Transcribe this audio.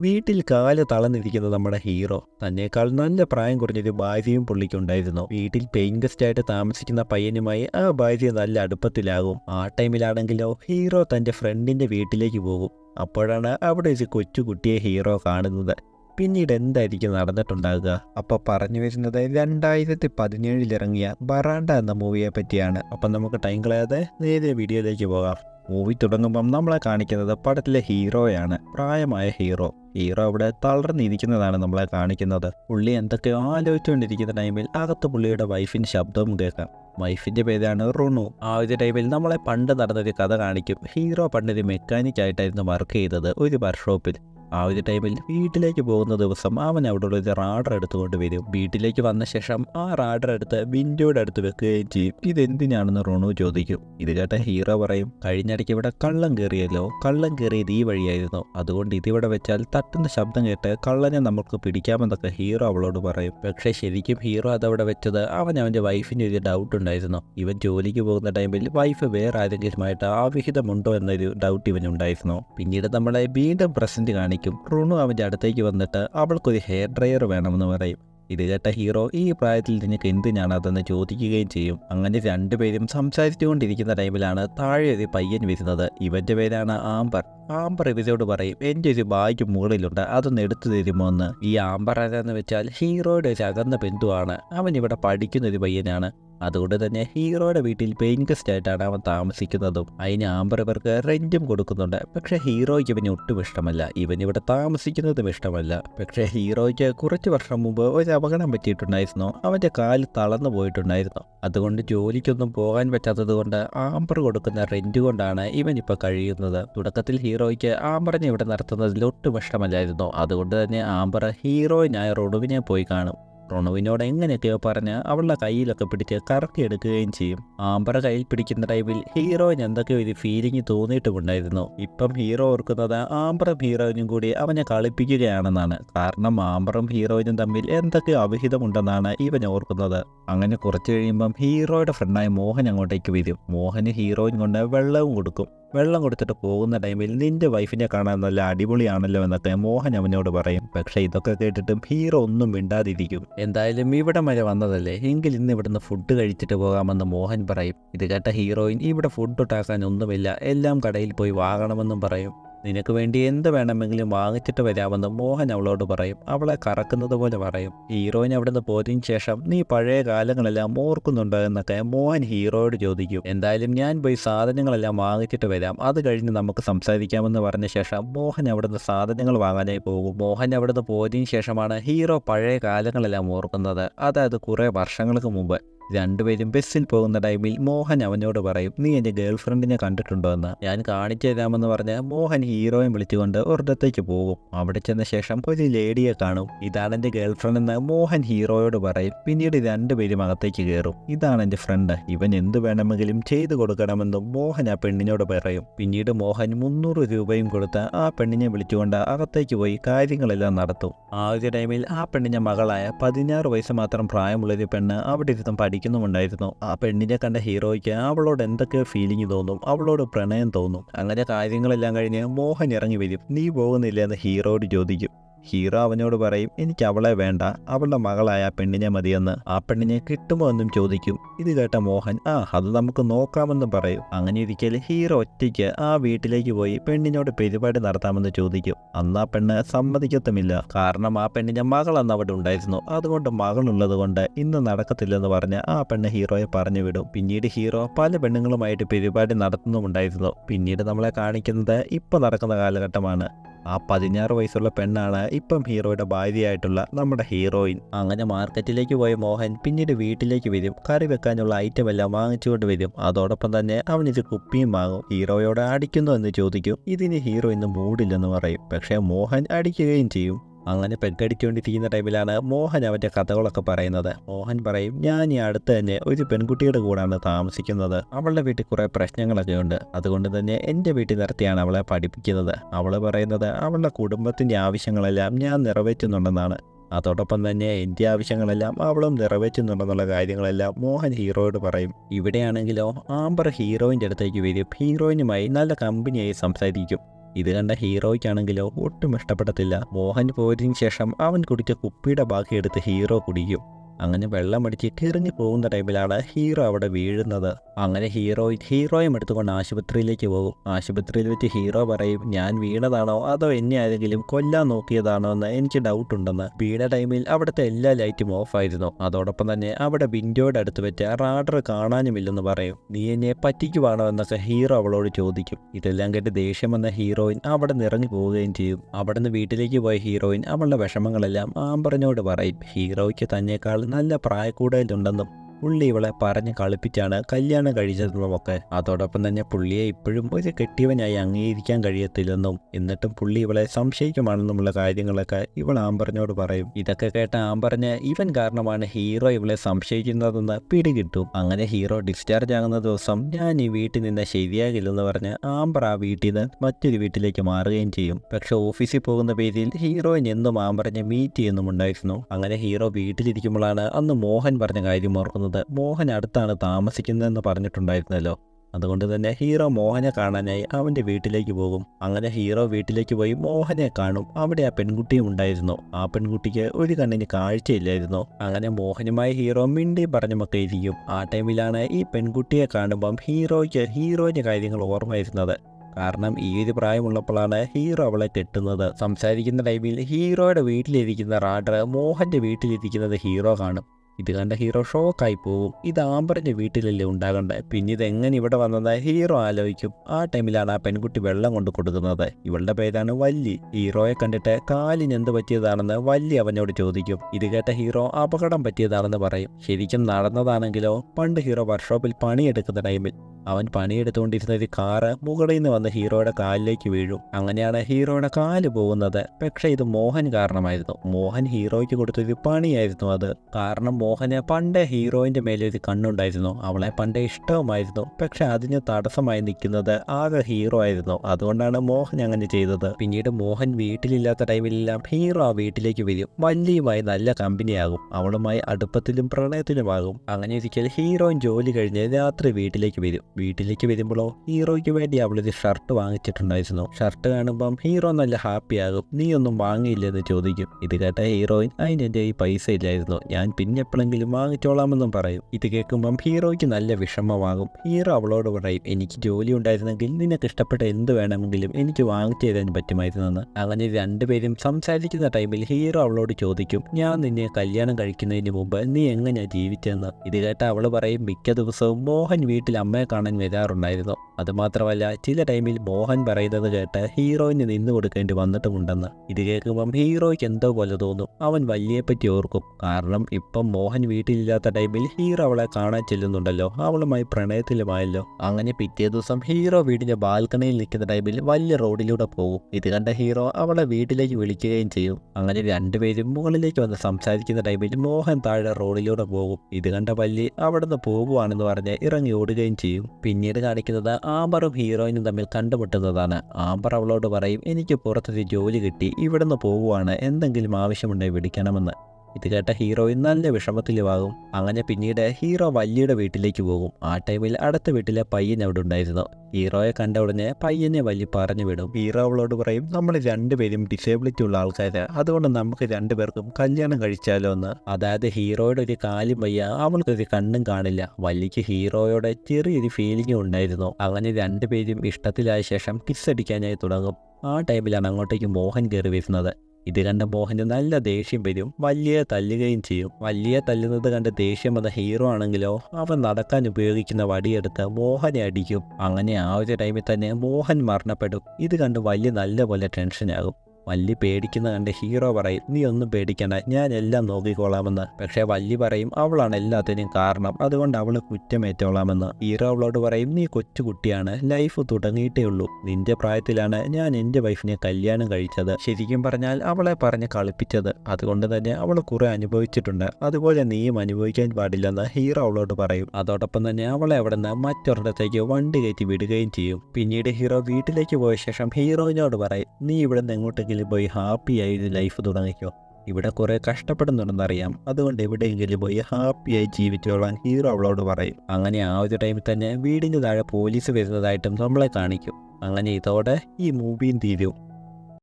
വീട്ടിൽ കാൽ തളന്നിരിക്കുന്ന നമ്മുടെ ഹീറോ. തന്നെക്കാൾ നല്ല പ്രായം കുറഞ്ഞൊരു ഭാര്യയും പുള്ളിക്കുണ്ടായിരുന്നു. വീട്ടിൽ പെയിൻ ഗസ്റ്റായിട്ട് താമസിക്കുന്ന പയ്യനുമായി ആ ഭാര്യ നല്ല അടുപ്പത്തിലാകും. ആ ടൈമിലാണെങ്കിലോ ഹീറോ തന്റെ ഫ്രണ്ടിന്റെ വീട്ടിലേക്ക് പോകും. അപ്പോഴാണ് അവിടെ ഒരു കൊച്ചുകുട്ടിയെ ഹീറോ കാണുന്നത്. പിന്നീട് എന്തായിരിക്കും നടന്നിട്ടുണ്ടാകുക അപ്പോൾ പറഞ്ഞു വരുന്നത് രണ്ടായിരത്തി പതിനേഴിൽ ഇറങ്ങിയ ബറാണ്ട എന്ന മൂവിയെ പറ്റിയാണ്. അപ്പം നമുക്ക് ടൈം കളയാതെ നേരെ വീഡിയോയിലേക്ക് പോകാം. മൂവി തുടങ്ങുമ്പം നമ്മളെ കാണിക്കുന്നത് പടത്തിലെ ഹീറോയാണ് പ്രായമായ ഹീറോ. ഹീറോ അവിടെ തളർന്നിരിക്കുന്നതാണ് നമ്മളെ കാണിക്കുന്നത്. പുള്ളി എന്തൊക്കെയോ ആലോചിച്ചുകൊണ്ടിരിക്കുന്ന ടൈമിൽ അകത്ത് പുള്ളിയുടെ വൈഫിന് ശബ്ദവും കേൾക്കാം. വൈഫിന്റെ പേരാണ് റുണു. ആ ഒരു ടൈമിൽ നമ്മളെ പണ്ട് നടന്നൊരു കഥ കാണിക്കും. ഹീറോ പണ്ടൊരു മെക്കാനിക്കായിട്ടായിരുന്നു വർക്ക് ചെയ്തത് ഒരു വർക്ക്ഷോപ്പിൽ ആ ഒരു ടൈമിൽ വീട്ടിലേക്ക് പോകുന്ന ദിവസം അവൻ അവിടെ ഉള്ള ഒരു റാഡർ എടുത്തുകൊണ്ട് വരും. വീട്ടിലേക്ക് വന്ന ശേഷം ആ റാഡർ എടുത്ത് വിൻഡോയുടെ അടുത്ത് വെക്കുകയും ചെയ്യും. ഇതെന്തിനാണെന്ന് റോണു ചോദിക്കും. ഇത് കേട്ട ഹീറോ പറയും കഴിഞ്ഞിടയ്ക്ക് ഇവിടെ കള്ളം കയറിയല്ലോ. കള്ളം കയറിയത് ഈ വഴിയായിരുന്നു. അതുകൊണ്ട് ഇതിവിടെ വെച്ചാൽ തട്ടുന്ന ശബ്ദം കേട്ട് കള്ളനെ നമുക്ക് പിടിക്കാമെന്നൊക്കെ ഹീറോ അവളോട് പറയും. പക്ഷേ ശരിക്കും ഹീറോ അതവിടെ വെച്ചത് അവൻ അവന്റെ വൈഫിന് ഒരു ഡൗട്ട് ഉണ്ടായിരുന്നു. ഇവൻ ജോലിക്ക് പോകുന്ന ടൈമിൽ വൈഫ് വേറെ ആരെങ്കിലുമായിട്ട് ആവിഹിതമുണ്ടോ എന്നൊരു ഡൗട്ട് ഇവനുണ്ടായിരുന്നു. പിന്നീട് നമ്മളെ വീണ്ടും പ്രസന്റ് കാണിക്കും. റുണു അവന്റെ അടുത്തേക്ക് വന്നിട്ട് അവൾക്കൊരു ഹെയർ ഡ്രയർ വേണമെന്ന് പറയും. ഇത് കേട്ട ഹീറോ ഈ പ്രായത്തിൽ നിനക്ക് എന്തിനാണ് അതെന്ന് ചോദിക്കുകയും ചെയ്യും? അങ്ങനെ രണ്ടുപേരും സംസാരിച്ചുകൊണ്ടിരിക്കുന്ന ടൈമിലാണ് താഴെ ഒരു പയ്യൻ വരുന്നത്. ഇവന്റെ പേരാണ് ആംബർ. ആംബർ ഇവരോട് പറയും എന്റെ ഒരു ബാഗ് മുകളിലുണ്ട് അതൊന്ന് എടുത്തു തരുമോ എന്ന്? ഈ ആംബർ ആരാന്ന് വെച്ചാൽ ഹീറോയുടെ ഒരു അകന്ന ബന്ധുവാണ്. അവൻ ഇവിടെ പഠിക്കുന്ന ഒരു പയ്യനാണ്. അതുകൊണ്ട് തന്നെ ഹീറോയുടെ വീട്ടിൽ പെയിൻ ഗസ്റ്റ് ആയിട്ടാണ് അവൻ താമസിക്കുന്നതും. അതിന് ആംബർ ഇവർക്ക് റെന്റും കൊടുക്കുന്നുണ്ട്. പക്ഷേ ഹീറോയ്ക്ക് ഇവന് ഒട്ടും ഇഷ്ടമല്ല. ഇവൻ ഇവിടെ താമസിക്കുന്നതും ഇഷ്ടമല്ല. പക്ഷേ ഹീറോയ്ക്ക് കുറച്ച് വർഷം മുമ്പ് ഒരു അപകടം പറ്റിയിട്ടുണ്ടായിരുന്നു. അവന്റെ കാൽ തളർന്നു പോയിട്ടുണ്ടായിരുന്നു. അതുകൊണ്ട് ജോലിക്കൊന്നും പോകാൻ പറ്റാത്തത് കൊണ്ട് ആംബർ കൊടുക്കുന്ന റെന്റ് കൊണ്ടാണ് ഇവൻ ഇപ്പോൾ കഴിയുന്നത്. തുടക്കത്തിൽ ഹീറോയ്ക്ക് ആംബറിനെ ഇവിടെ നടത്തുന്നതിൽ ഒട്ടും ഇഷ്ടമല്ലായിരുന്നു. അതുകൊണ്ട് തന്നെ ആംബർ ഹീറോയിനായ റോഡുവിനെ പോയി കാണും. റൊണുവിനോട് എങ്ങനെയൊക്കെയോ പറഞ്ഞ് അവളുടെ കയ്യിലൊക്കെ പിടിച്ച് കറക്കിയെടുക്കുകയും ചെയ്യും. ആംബറ കയ്യിൽ പിടിക്കുന്ന ടൈമിൽ ഹീറോയിന് എന്തൊക്കെയോ ഒരു ഫീലിംഗ് തോന്നിയിട്ടുമുണ്ടായിരുന്നു. ഇപ്പം ഹീറോ ഓർക്കുന്നത് ആംബറും ഹീറോയിനും കൂടി അവനെ കളിപ്പിക്കുകയാണെന്നാണ്. കാരണം ആംബറും ഹീറോയിനും തമ്മിൽ എന്തൊക്കെയോ അവിഹിതമുണ്ടെന്നാണ് ഇവൻ ഓർക്കുന്നത്. അങ്ങനെ കുറച്ച് കഴിയുമ്പം ഹീറോയുടെ ഫ്രണ്ടായ മോഹൻ അങ്ങോട്ടേക്ക് വരും. മോഹന് ഹീറോയിൻ കൊണ്ട് വെള്ളവും കൊടുക്കും. വെള്ളം കൊടുത്തിട്ട് പോകുന്ന ടൈമിൽ നിന്റെ വൈഫിനെ കാണാൻ നല്ല അടിപൊളിയാണല്ലോ എന്നൊക്കെ മോഹൻ അവനോട് പറയും. പക്ഷേ ഇതൊക്കെ കേട്ടിട്ടും ഹീറോ ഒന്നും മിണ്ടാതിരിക്കും. എന്തായാലും ഇവിടം വരെ വന്നതല്ലേ? എങ്കിൽ ഇന്ന് ഇവിടുന്ന് ഫുഡ് കഴിച്ചിട്ട് പോകാമെന്ന് മോഹൻ പറയും. ഇത് കേട്ട ഹീറോയിൻ ഇവിടെ ഫുഡ് ഉണ്ടാക്കാൻ ഒന്നുമില്ല. എല്ലാം കടയിൽ പോയി വാങ്ങണമെന്നും പറയും. നിനക്ക് വേണ്ടി എന്ത് വേണമെങ്കിലും വാങ്ങിച്ചിട്ട് വരാമെന്ന് മോഹൻ അവളോട് പറയും. അവളെ കറക്കുന്നത് പോലെ പറയും. ഹീറോയിൻ അവിടുന്ന് പോയതിനു ശേഷം നീ പഴയ കാലങ്ങളെല്ലാം ഓർക്കുന്നുണ്ടോ എന്നൊക്കെ മോഹൻ ഹീറോയോട് ചോദിക്കും. എന്തായാലും ഞാൻ പോയി സാധനങ്ങളെല്ലാം വാങ്ങിച്ചിട്ട് വരാം. അത് കഴിഞ്ഞ് നമുക്ക് സംസാരിക്കാമെന്ന് പറഞ്ഞ ശേഷം മോഹൻ അവിടുന്ന് സാധനങ്ങൾ വാങ്ങാനായി പോകും. മോഹൻ അവിടുന്ന് പോയതിനു ശേഷമാണ് ഹീറോ പഴയ കാലങ്ങളെല്ലാം ഓർക്കുന്നത്. അതായത് കുറേ വർഷങ്ങൾക്ക് മുമ്പ്. രണ്ടുപേരും ബസ്സിൽ പോകുന്ന ടൈമിൽ മോഹൻ അവനോട് പറയും നീ എന്റെ ഗേൾ ഫ്രണ്ടിനെ കണ്ടിട്ടുണ്ടോ എന്ന് ഞാൻ കാണിച്ചു തരാമെന്ന് പറഞ്ഞ് മോഹൻ ഹീറോയെ വിളിച്ചുകൊണ്ട് ഒരിടത്തേക്ക് പോകും. അവിടെ ചെന്ന ശേഷം ഒരു ലേഡിയെ കാണും. ഇതാണ് എന്റെ ഗേൾ ഫ്രണ്ട് എന്ന് മോഹൻ ഹീറോയോട് പറയും. പിന്നീട് രണ്ടുപേരും അകത്തേക്ക് കയറും. ഇതാണ് എന്റെ ഫ്രണ്ട്. ഇവൻ എന്ത് വേണമെങ്കിലും ചെയ്തു കൊടുക്കണമെന്നും മോഹൻ ആ പെണ്ണിനോട് പറയും. പിന്നീട് മോഹൻ മുന്നൂറ് രൂപയും കൊടുത്ത് ആ പെണ്ണിനെ വിളിച്ചുകൊണ്ട് അകത്തേക്ക് പോയി കാര്യങ്ങളെല്ലാം നടത്തും. ആ ഒരു ടൈമിൽ ആ പെണ്ണിന്റെ മകളായ പതിനാറ് വയസ്സ് മാത്രം പ്രായമുള്ളൊരു പെണ്ണ് അവിടെ ഇരുത്തും പഠിക്കുന്നുമുണ്ടായിരുന്നു ആ പെണ്ണിനെ കണ്ട ഹീറോയ്ക്ക് അവളോട് എന്തൊക്കെ ഫീലിംഗ് തോന്നും അവളോട് പ്രണയം തോന്നും അങ്ങനെ കാര്യങ്ങളെല്ലാം കഴിഞ്ഞ് മോഹൻ ഇറങ്ങി വരും. നീ പോകുന്നില്ല എന്ന് ഹീറോയോട് ചോദിക്കും. ഹീറോ അവനോട് പറയും എനിക്ക് അവളെ വേണ്ട. അവളുടെ മകളായ പെണ്ണിനെ മതിയെന്ന്. ആ പെണ്ണിനെ കിട്ടുമോ എന്നും ചോദിക്കും. ഇത് കേട്ട മോഹൻ ആ അത് നമുക്ക് നോക്കാമെന്നും പറയും. അങ്ങനെ ഇരിക്കൽ ഹീറോ ഒറ്റയ്ക്ക് ആ വീട്ടിലേക്ക് പോയി പെണ്ണിനോട് പരിപാടി നടത്താമെന്ന് ചോദിക്കും. അന്ന് ആ പെണ്ണ് സമ്മതിക്കത്തുമില്ല. കാരണം ആ പെണ്ണിന്റെ മകൾ അന്ന് അവിടെ ഉണ്ടായിരുന്നു. അതുകൊണ്ട് മകളുള്ളത് കൊണ്ട് ഇന്ന് നടക്കത്തില്ലെന്ന് പറഞ്ഞ് ആ പെണ്ണ് ഹീറോയെ പറഞ്ഞു വിടും. പിന്നീട് ഹീറോ പല പെണ്ണുങ്ങളുമായിട്ട് പരിപാടി നടത്തുന്നുമുണ്ടായിരുന്നു. പിന്നീട് നമ്മളെ കാണിക്കുന്നത് ഇപ്പൊ നടക്കുന്ന കാലഘട്ടമാണ്. ആ പതിനാറ് വയസ്സുള്ള പെണ്ണാണ് ഇപ്പം ഹീറോയുടെ ഭാര്യയായിട്ടുള്ള നമ്മുടെ ഹീറോയിൻ. അങ്ങനെ മാർക്കറ്റിലേക്ക് പോയ മോഹൻ പിന്നീട് വീട്ടിലേക്ക് വരും. കറി വെക്കാനുള്ള ഐറ്റം എല്ലാം വാങ്ങിച്ചുകൊണ്ട് വരും. അതോടൊപ്പം തന്നെ അവനിത് കുപ്പിയും വാങ്ങും. ഹീറോയോട് അടിക്കുന്നു എന്ന് ചോദിക്കും. ഇതിന് ഹീറോ ഇന്ന് മൂടില്ലെന്ന് പറയും. പക്ഷേ മോഹൻ അടിക്കുകയും ചെയ്യും. അങ്ങനെ പെഗ്ഗടിച്ചുകൊണ്ടിരിക്കുന്ന ടൈമിലാണ് മോഹൻ അവന്റെ കഥകളൊക്കെ പറയുന്നത്. മോഹൻ പറയും ഞാൻ ഈ അടുത്ത് തന്നെ ഒരു പെൺകുട്ടിയുടെ കൂടാണ് താമസിക്കുന്നത്. അവളുടെ വീട്ടിൽ കുറെ പ്രശ്നങ്ങളൊക്കെ ഉണ്ട്. അതുകൊണ്ട് തന്നെ എന്റെ വീട്ടിൽ നിർത്തിയാണ് അവളെ പഠിപ്പിക്കുന്നത്. അവൾ പറയുന്നത് അവളുടെ കുടുംബത്തിന്റെ ആവശ്യങ്ങളെല്ലാം ഞാൻ നിറവേറ്റുന്നുണ്ടെന്നാണ്. അതോടൊപ്പം തന്നെ എന്റെ ആവശ്യങ്ങളെല്ലാം അവളും നിറവേറ്റുന്നുണ്ടെന്നുള്ള കാര്യങ്ങളെല്ലാം മോഹൻ ഹീറോയോട് പറയും. ഇവിടെയാണെങ്കിലോ ആംബർ ഹീറോയിന്റെ അടുത്തേക്ക് വരും. ഹീറോയിനുമായി നല്ല കമ്പനിയായി സംസാരിക്കും. ഇത് കണ്ട ഹീറോയ്ക്കാണെങ്കിലോ ഒട്ടും ഇഷ്ടപ്പെടത്തില്ല. മോഹൻ പോയതിനു ശേഷം അവൻ കുടിച്ച കുപ്പിയുടെ ബാക്കി ബാക്കിയെടുത്ത് ഹീറോ കുടിക്കും. അങ്ങനെ വെള്ളം വെള്ളമടിച്ച് കിറങ്ങി പോകുന്ന ടൈമിലാണ് ഹീറോ അവിടെ വീഴുന്നത്. അങ്ങനെ ഹീറോ ഹീറോയും എടുത്തുകൊണ്ട് ആശുപത്രിയിലേക്ക് പോകും. ആശുപത്രിയിൽ വെച്ച് ഹീറോ പറയും ഞാൻ വീണതാണോ? അതോ എന്നെ ആരെങ്കിലും കൊല്ലാൻ നോക്കിയതാണോ എന്ന് എനിക്ക് ഡൗട്ട് ഉണ്ടെന്ന്. വീണ ടൈമിൽ അവിടുത്തെ എല്ലാ ലൈറ്റും ഓഫ് ആയിരുന്നു. അതോടൊപ്പം തന്നെ അവിടെ വിൻഡോയുടെ അടുത്ത് വെച്ച് റാഡർ കാണാനുമില്ലെന്ന് പറയും. നീ എന്നെ പറ്റിക്കുവാണോ? എന്നൊക്കെ ഹീറോ അവളോട് ചോദിക്കും. ഇതെല്ലാം കേട്ട് ദേഷ്യം വന്ന ഹീറോയിൻ അവിടെ നിറങ്ങി പോവുകയും ചെയ്യും. അവിടെ നിന്ന് വീട്ടിലേക്ക് പോയ ഹീറോയിൻ അവളുടെ വിഷമങ്ങളെല്ലാം ആമ്പറിനോട് പറയും. ഹീറോയ്ക്ക് തന്നെക്കാൾ നല്ല പ്രായക്കൂടുതലുണ്ടെന്നും പുള്ളി ഇവളെ പറഞ്ഞ് കളിപ്പിച്ചാണ് കല്യാണം കഴിച്ചതെന്നുമൊക്കെ. അതോടൊപ്പം തന്നെ പുള്ളിയെ ഇപ്പോഴും ഒരു കെട്ടിയവനായി അംഗീകരിക്കാൻ കഴിയത്തില്ലെന്നും എന്നിട്ടും പുള്ളി ഇവളെ സംശയിക്കുമാണെന്നുമുള്ള കാര്യങ്ങളൊക്കെ ഇവൾ ആംബറിനോട് പറയും. ഇതൊക്കെ കേട്ട ആംബറിന് ഇവൻ കാരണമാണ് ഹീറോ ഇവളെ സംശയിക്കുന്നതെന്ന് പിടികിട്ടും. അങ്ങനെ ഹീറോ ഡിസ്ചാർജ് ആകുന്ന ദിവസം ഞാൻ ഈ വീട്ടിൽ നിന്ന് ശരിയാകില്ലെന്ന് പറഞ്ഞ് ആമ്പർ ആ വീട്ടിൽ നിന്ന് മറ്റൊരു വീട്ടിലേക്ക് മാറുകയും ചെയ്യും. പക്ഷെ ഓഫീസിൽ പോകുന്ന പേരിൽ ഹീറോയിൻ എന്നും ആംബറിനെ മീറ്റ് ചെയ്യുന്നുമുണ്ടായിരുന്നു. അങ്ങനെ ഹീറോ വീട്ടിലിരിക്കുമ്പോഴാണ് അന്ന് മോഹൻ പറഞ്ഞ കാര്യം ഓർക്കുന്നത്. മോഹൻ അടുത്താണ് താമസിക്കുന്നതെന്ന് പറഞ്ഞിട്ടുണ്ടായിരുന്നല്ലോ. അതുകൊണ്ട് തന്നെ ഹീറോ മോഹനെ കാണാനായി അവന്റെ വീട്ടിലേക്ക് പോകും. അങ്ങനെ ഹീറോ വീട്ടിലേക്ക് പോയി മോഹനെ കാണും. അവിടെ ആ പെൺകുട്ടിയും ഉണ്ടായിരുന്നു. ആ പെൺകുട്ടിക്ക് ഒരു കണ്ണിന് കാഴ്ചയില്ലായിരുന്നു. അങ്ങനെ മോഹനുമായി ഹീറോ മിണ്ടി പറഞ്ഞുമൊക്കെ ഇരിക്കും. ആ ടൈമിലാണ് ഈ പെൺകുട്ടിയെ കാണുമ്പം ഹീറോയ്ക്ക് ഹീറോയിന്റെ കാര്യങ്ങൾ ഓർമ്മ വരുന്നത്. കാരണം ഈ ഒരു പ്രായമുള്ളപ്പോഴാണ് ഹീറോ അവളെ കെട്ടുന്നത്. സംസാരിക്കുന്ന ടൈമിൽ ഹീറോയുടെ വീട്ടിലിരിക്കുന്ന റാഡർ മോഹന്റെ വീട്ടിലിരിക്കുന്നത് ഹീറോ കാണും. ഇത് കണ്ട ഹീറോ ഷോക്കായി പോവും. ഇത് ആമ്പറിന്റെ വീട്ടിലല്ലേ ഉണ്ടാകണ്ടേ? പിന്നെ ഇത് എങ്ങനെ ഇവിടെ വന്നത്? ഹീറോ ആലോചിക്കും. ആ ടൈമിലാണ് ആ പെൺകുട്ടി വെള്ളം കൊണ്ട് കൊടുക്കുന്നത്. ഇവളുടെ പേരാണ് വല്ലി. ഹീറോയെ കണ്ടിട്ട് കാലിന് എന്ത് പറ്റിയതാണെന്ന് വല്ലി അവനോട് ചോദിക്കും. ഇത് കേട്ട ഹീറോ അപകടം പറ്റിയതാണെന്ന് പറയും. ശരിക്കും നടന്നതാണെങ്കിലോ? പണ്ട് ഹീറോ വർക്ക്ഷോപ്പിൽ പണിയെടുക്കുന്ന ടൈമിൽ. അവൻ പണിയെടുത്തുകൊണ്ടിരുന്ന ഒരു കാറ് മുകളിൽ നിന്ന് വന്ന് ഹീറോയുടെ കാലിലേക്ക് വീഴും. അങ്ങനെയാണ് ഹീറോയുടെ കാൽ പോകുന്നത്. പക്ഷേ ഇത് മോഹൻ കാരണമായിരുന്നു. മോഹൻ ഹീറോയ്ക്ക് കൊടുത്തൊരു പണിയായിരുന്നു അത്. കാരണം മോഹന് പണ്ടേ ഹീറോയിന്റെ മേലെ ഒരു കണ്ണുണ്ടായിരുന്നു. അവളെ പണ്ടേ ഇഷ്ടവുമായിരുന്നു. പക്ഷെ അതിന് തടസ്സമായി നിൽക്കുന്നത് ആകെ ഹീറോ ആയിരുന്നു. അതുകൊണ്ടാണ് മോഹൻ അങ്ങനെ ചെയ്തത്. പിന്നീട് മോഹൻ വീട്ടിലില്ലാത്ത ടൈമിലെല്ലാം ഹീറോ ആ വീട്ടിലേക്ക് വരും. വല്യയുമായി നല്ല കമ്പനിയാകും. അവളുമായി അടുപ്പത്തിലും പ്രണയത്തിലുമാകും. അങ്ങനെ ഒരിക്കൽ ഹീറോയിൻ ജോലി കഴിഞ്ഞ് രാത്രി വീട്ടിലേക്ക് വരും. വീട്ടിലേക്ക് വരുമ്പോഴോ ഹീറോയ്ക്ക് വേണ്ടി അവളൊരു ഷർട്ട് വാങ്ങിച്ചിട്ടുണ്ടായിരുന്നു. ഷർട്ട് കാണുമ്പം ഹീറോ നല്ല ഹാപ്പിയാകും. നീ ഒന്നും വാങ്ങിയില്ലെന്ന് ചോദിക്കും. ഇത് കേട്ട ഹീറോയിൻ അതിന് എന്റെ ഈ പൈസ ഇല്ലായിരുന്നു. ഞാൻ പിന്നെ എപ്പോഴെങ്കിലും വാങ്ങിച്ചോളാമെന്നും പറയും. ഇത് കേൾക്കുമ്പം ഹീറോയ്ക്ക് നല്ല വിഷമമാകും. ഹീറോ അവളോട് പറയും എനിക്ക് ജോലി ഉണ്ടായിരുന്നെങ്കിൽ നിനക്ക് ഇഷ്ടപ്പെട്ട എന്ത് വേണമെങ്കിലും എനിക്ക് വാങ്ങിച്ചു തരാൻ പറ്റുമായിരുന്നെന്ന് അങ്ങനെ രണ്ടുപേരും സംസാരിക്കുന്ന ടൈമിൽ ഹീറോ അവളോട് ചോദിക്കും ഞാൻ നിന്നെ കല്യാണം കഴിക്കുന്നതിന് മുമ്പ് നീ എങ്ങനെയാ ജീവിച്ചതെന്ന് ഇത് കേട്ട അവൾ പറയും മിക്ക ദിവസവും മോഹൻ വീട്ടിൽ അമ്മയെ കാണാൻ വരാറുണ്ടായിരുന്നു അതുമാത്രമല്ല ചില ടൈമിൽ മോഹൻ പറയുന്നത് കേട്ട് ഹീറോയിന് നിന്നു കൊടുക്കേണ്ടി വന്നിട്ടുമുണ്ടെന്ന്. ഇത് കേൾക്കുമ്പം ഹീറോയ്ക്ക് എന്തോ പോലെ തോന്നും. അവൻ വല്യയെപ്പറ്റി ഓർക്കും. കാരണം ഇപ്പം മോഹൻ വീട്ടിലില്ലാത്ത ടൈമിൽ ഹീറോ അവളെ കാണാൻ ചെല്ലുന്നുണ്ടല്ലോ. അവളുമായി പ്രണയത്തിലുമായല്ലോ. അങ്ങനെ പിറ്റേ ദിവസം ഹീറോ വീടിന്റെ ബാൽക്കണിയിൽ നിൽക്കുന്ന ടൈമിൽ വലിയ റോഡിലൂടെ പോകും. ഇത് കണ്ട ഹീറോ അവളെ വീട്ടിലേക്ക് വിളിക്കുകയും ചെയ്യും. അങ്ങനെ രണ്ടുപേരും മുകളിലേക്ക് വന്ന് സംസാരിക്കുന്ന ടൈമിൽ മോഹൻ താഴെ റോഡിലൂടെ പോകും. ഇത് കണ്ട പല്ലി അവിടുന്ന് പോകുവാണെന്ന് പറഞ്ഞ് ഇറങ്ങി ഓടുകയും ചെയ്യും. പിന്നീട് കാണിക്കുന്നത് ആംബറും ഹീറോയിനും തമ്മിൽ കണ്ടുമുട്ടുന്നതാണ്. ആംബർ അവളോട് പറയും എനിക്ക് പുറത്തൊരു ജോലി കിട്ടി ഇവിടുന്ന് പോകുവാണ് എന്തെങ്കിലും ആവശ്യമുണ്ടെങ്കിൽ വിളിക്കണമെന്ന്. ഇത് കേട്ട ഹീറോയിൻ നല്ല വിഷമത്തിലുമാകും അങ്ങനെ പിന്നീട് ഹീറോ വല്യയുടെ വീട്ടിലേക്ക് പോകും. ആ ടൈമിൽ അടുത്ത വീട്ടിലെ പയ്യൻ അവിടെ ഉണ്ടായിരുന്നു. ഹീറോയെ കണ്ട ഉടനെ പയ്യനെ വല്യ പറഞ്ഞു വിടും. ഹീറോ അവളോട് പറയും നമ്മൾ രണ്ടുപേരും ഡിസേബിലിറ്റി ഉള്ള ആൾക്കാര്. അതുകൊണ്ട് നമുക്ക് രണ്ടുപേർക്കും കല്യാണം കഴിച്ചാലോ എന്ന്. അതായത് ഹീറോയുടെ ഒരു കാലും വയ്യ അവൾക്കൊരു കണ്ണും കാണില്ല. വല്യക്ക് ഹീറോയോട് ചെറിയൊരു ഫീലിംഗ് ഉണ്ടായിരുന്നു. അങ്ങനെ രണ്ടുപേരും ഇഷ്ടത്തിലായ ശേഷം കിസ് അടിക്കാനായി തുടങ്ങും. ആ ടൈമിലാണ് അങ്ങോട്ടേക്ക് മോഹൻ കയറി വരുന്നത്. ഇത് കണ്ട മോഹന് നല്ല ദേഷ്യം വരും. വലിയ തല്ലുകയും ചെയ്യും. വലിയ തല്ലുന്നത് കണ്ട് ദേഷ്യം വന്ന ഹീറോ ആണെങ്കിലോ അവൻ നടക്കാൻ ഉപയോഗിക്കുന്ന വടിയെടുത്ത് മോഹനെ അടിക്കും. അങ്ങനെ ആ ഒരു ടൈമിൽ തന്നെ മോഹൻ മരണപ്പെടും. ഇത് കണ്ട് വലിയ നല്ലപോലെ ടെൻഷനാകും വല്ലി പേടിക്കുന്ന കണ്ട് ഹീറോ പറയും നീ ഒന്നും പേടിക്കണ്ട ഞാൻ എല്ലാം നോക്കിക്കോളാമെന്ന്. പക്ഷേ വല്ലി പറയും അവളാണ് എല്ലാത്തിനും കാരണം അതുകൊണ്ട് അവൾ കുറ്റമേറ്റോളാമെന്ന്. ഹീറോ അവളോട് പറയും നീ കൊച്ചു കുട്ടിയാണ് ലൈഫ് തുടങ്ങിയിട്ടേ ഉള്ളൂ. നിന്റെ പ്രായത്തിലാണ് ഞാൻ എന്റെ വൈഫിനെ കല്യാണം കഴിച്ചത്. ശരിക്കും പറഞ്ഞാൽ അവളെ പറഞ്ഞ് കളിപ്പിച്ചത്. അതുകൊണ്ട് തന്നെ അവൾ കുറെ അനുഭവിച്ചിട്ടുണ്ട്. അതുപോലെ നീയും അനുഭവിക്കാൻ പാടില്ലെന്ന് ഹീറോ അവളോട് പറയും. അതോടൊപ്പം തന്നെ അവളെ അവിടെ നിന്ന് മറ്റൊരിടത്തേക്ക് വണ്ടി കയറ്റി വിടുകയും ചെയ്യും. പിന്നീട് ഹീറോ വീട്ടിലേക്ക് പോയ ശേഷം ഹീറോയിനോട് പറയും നീ ഇവിടെ നിന്ന് എങ്ങോട്ടെങ്കിലും പോയി ഹാപ്പി ആയി ലൈഫ് തുടങ്ങിക്കോ. ഇവിടെ കുറെ കഷ്ടപ്പെടുന്നുണ്ടെന്നറിയാം അതുകൊണ്ട് എവിടെയെങ്കിലും പോയി ഹാപ്പിയായി ജീവിച്ചോളാൻ ഹീറോ അവളോട് പറയും. അങ്ങനെ ആ ഒരു ടൈമിൽ തന്നെ വീടിന്റെ താഴെ പോലീസ് വരുന്നതായിട്ടും നമ്മളെ കാണിക്കും. അങ്ങനെ ഇതോടെ ഈ മൂവിയും തീരും.